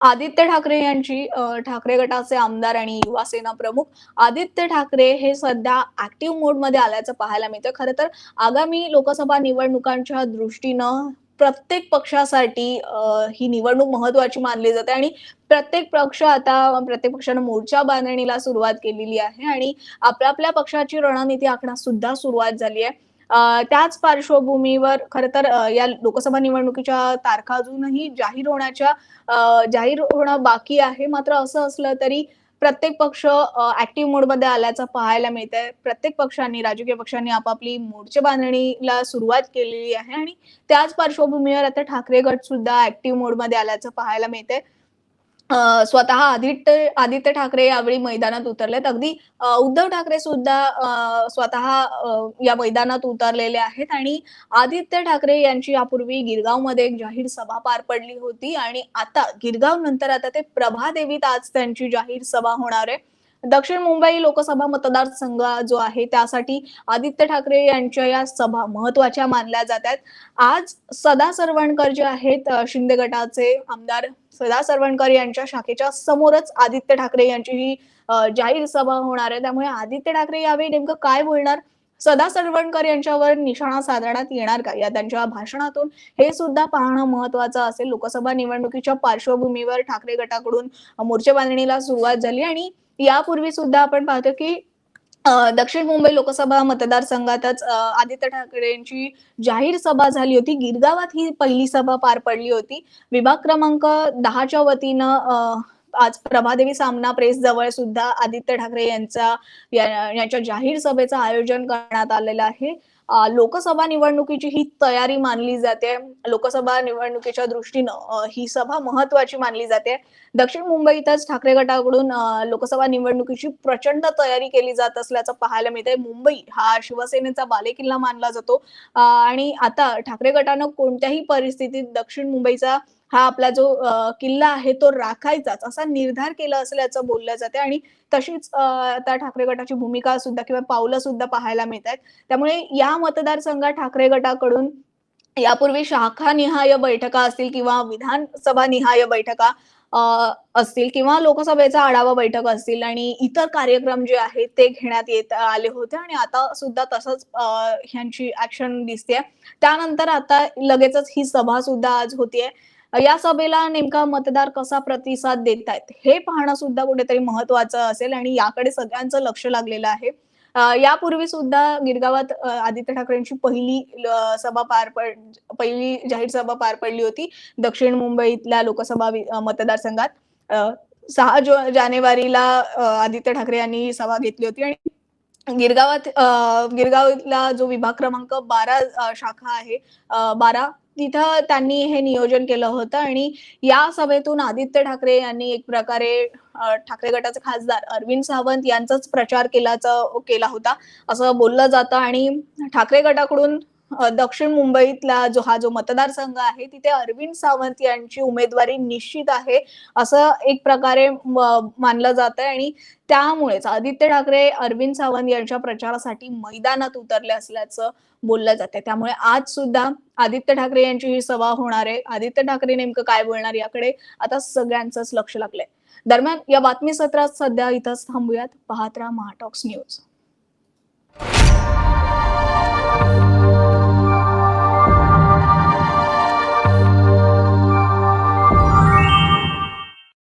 आदित्य ठाकरे यांची ठाकरे गटाचे आमदार आणि युवा सेना प्रमुख आदित्य ठाकरे हे सध्या ऍक्टिव्ह मोडमध्ये आल्याचं पाहायला मिळतं. खरं तर आगामी लोकसभा निवडणुकांच्या दृष्टीनं प्रत्येक पक्षासाठी ही निवडणूक महत्वाची मानली जाते आणि प्रत्येक पक्ष आता प्रत्येक पक्षानं मोर्चा बांधणीला सुरुवात केलेली आहे आणि आपल्या आपल्या पक्षाची रणनीती आखण्यास सुद्धा सुरुवात झाली आहे. त्याच पार्श्वभूमीवर खरं तर या लोकसभा निवडणुकीच्या तारखा अजूनही जाहीर होण्याच्या जाहीर होणं बाकी आहे. मात्र असं असलं तरी प्रत्येक पक्ष ऍक्टिव्ह मोडमध्ये आल्याचं पाहायला मिळत आहे प्रत्येक पक्षांनी राजकीय पक्षांनी आपापली मोर्चे बांधणीला सुरुवात केलेली आहे. आणि त्याच पार्श्वभूमीवर आता ठाकरे गट सुद्धा ऍक्टिव्ह मोडमध्ये आल्याचं पाहायला मिळतंय. आहे स्वतः आदित्य आदित्य ठाकरे यावेळी मैदानात उतरलेत. अगदी उद्धव ठाकरे सुद्धा स्वतः या मैदानात उतरलेले आहेत आणि आदित्य ठाकरे यांची यापूर्वी गिरगावमध्ये एक जाहीर सभा पार पडली होती आणि आता गिरगाव नंतर आता ते प्रभादेवीत आज त्यांची जाहीर सभा होणार आहे. दक्षिण मुंबई लोकसभा मतदारसंघ जो आहे त्यासाठी आदित्य ठाकरे यांच्या या सभा महत्त्वाच्या मानल्या जातात आज सदा सरवणकर जे आहेत शिंदे गटाचे आमदार सदा सरवणकर यांच्या शाखेच्या समोरच आदित्य ठाकरे यांची ही जाहीर सभा होणार आहे. त्यामुळे आदित्य ठाकरे यावेळी नेमकं काय बोलणार? सदा सरवणकर यांच्यावर निशाणा साधण्यात येणार का या त्यांच्या भाषणातून हे सुद्धा पाहणं महत्वाचं असेल. लोकसभा निवडणुकीच्या पार्श्वभूमीवर ठाकरे गटाकडून मोर्चे बांधणीला सुरुवात झाली आणि यापूर्वी सुद्धा आपण पाहतो की दक्षिण मुंबई लोकसभा मतदारसंघातच आदित्य ठाकरेंची जाहीर सभा झाली होती. गिरगावात ही पहिली सभा पार पडली होती. विभाग क्रमांक दहाच्या वतीनं आज प्रभादेवी सामना प्रेस जवळ सुद्धा आदित्य ठाकरे यांचा यांच्या जाहीर सभेचं आयोजन करण्यात आलेलं आहे. लोकसभा निवडणुकीची ही तयारी मानली जाते. लोकसभा निवडणुकीच्या दृष्टीनं ही सभा महत्वाची मानली जाते. दक्षिण मुंबईतच ठाकरे गटाकडून लोकसभा निवडणुकीची प्रचंड तयारी केली जात असल्याचं पाहायला मिळतंय. मुंबई हा शिवसेनेचा बालेकिल्ला मानला जातो. आणि आता ठाकरे गटानं कोणत्याही परिस्थितीत दक्षिण मुंबईचा हा आपला जो किल्ला आहे तो राखायचाच असा निर्धार केला असल्याचं बोललं जाते. आणि तशीच त्या आता ठाकरे गटाची भूमिका सुद्धा किंवा पावलं सुद्धा पाहायला मिळत आहेत त्यामुळे या मतदारसंघात ठाकरे गटाकडून यापूर्वी शाखानिहाय बैठका असतील किंवा विधानसभा निहाय बैठका असतील किंवा लोकसभेचा आढावा बैठक असतील आणि इतर कार्यक्रम जे आहेत ते घेण्यात येत आले होते. आणि आता सुद्धा तसंच ह्यांची ऍक्शन दिसते त्यानंतर आता लगेचच ही सभा सुद्धा आज होतीये. या सभेला नेमका मतदार कसा प्रतिसाद देत आहेत हे पाहणं सुद्धा कुठेतरी महत्वाचं असेल आणि याकडे सगळ्यांचं लक्ष लागलेलं आहे. यापूर्वी सुद्धा गिरगावात आदित्य ठाकरेंची पहिली सभा पार पड पहिली जाहीर सभा पार पडली होती दक्षिण मुंबईतल्या लोकसभा मतदारसंघात. सहा जो जानेवारीला आदित्य ठाकरे यांनी सभा घेतली होती आणि गिरगावात अं गिरगावला जो विभाग क्रमांक बारा शाखा आहे बारा तिथं त्यांनी हे नियोजन केलं होतं आणि या सभेतून आदित्य ठाकरे यांनी एक प्रकारे ठाकरे गटाचे खासदार अरविंद सावंत यांचाच प्रचार केल्याचा केला होता असं बोललं जातं आणि ठाकरे गटाकडून दक्षिण मुंबईतला जो हा जो मतदारसंघ आहे तिथे अरविंद सावंत यांची उमेदवारी निश्चित आहे असं एक प्रकारे मानलं जात आहे आणि त्यामुळेच आदित्य ठाकरे अरविंद सावंत यांच्या प्रचारासाठी मैदानात उतरले असल्याचं बोललं जाते त्यामुळे आज सुद्धा आदित्य ठाकरे यांची ही सभा होणार आहे. आदित्य ठाकरे नेमकं काय बोलणार याकडे आता सगळ्यांचंच लक्ष लागलंय. दरम्यान या बातमी सत्रात सध्या इथंच थांबूयात. पाहत राहा महाटॉक्स न्यूज.